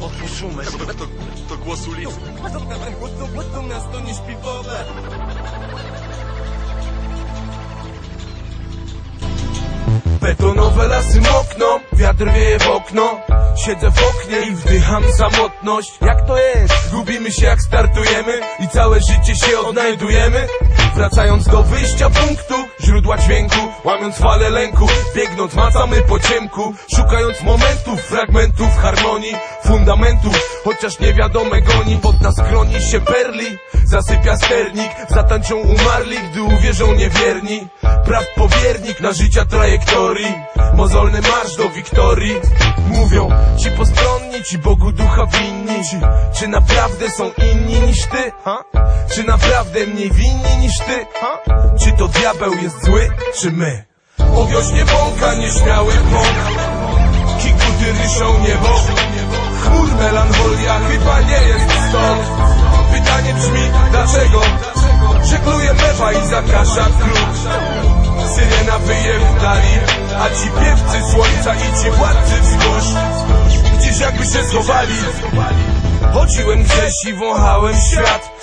Otwórz umę. To, to, to głos ulicy. To miasto nieśpiwowe. Betonowe lasy mokną, wiatr wieje w okno Siedzę w oknie i wdycham samotność Jak to jest? Gubimy się jak startujemy I całe życie się odnajdujemy Wracając do wyjścia punktu Źródła dźwięku, łamiąc fale lęku Biegnąc macamy po ciemku Szukając momentów, fragmentów harmonii Fundamentów, chociaż niewiadome goni Pod nas chroni się perli Zasypia sternik, zatańczą umarli Gdy uwierzą niewierni Praw powiernik na życia trajektorii. Mozolny marsz do wiktorii. Mówią ci postronni, ci Bogu ducha winni. Czy naprawdę są inni niż ty? Czy naprawdę mniej winni niż ty? Czy to diabeł jest zły, czy my? Owiośnie bąka nieśmiały bąk Kikuty ryszą niebo. Chmur melancholia chyba nie jest stąd. Pytanie brzmi dlaczego? Żegluje mewa i zakasza kruk ci władcy wzgórz Gdzieś jakby się schowali. Chodziłem gdzieś i wąchałem świat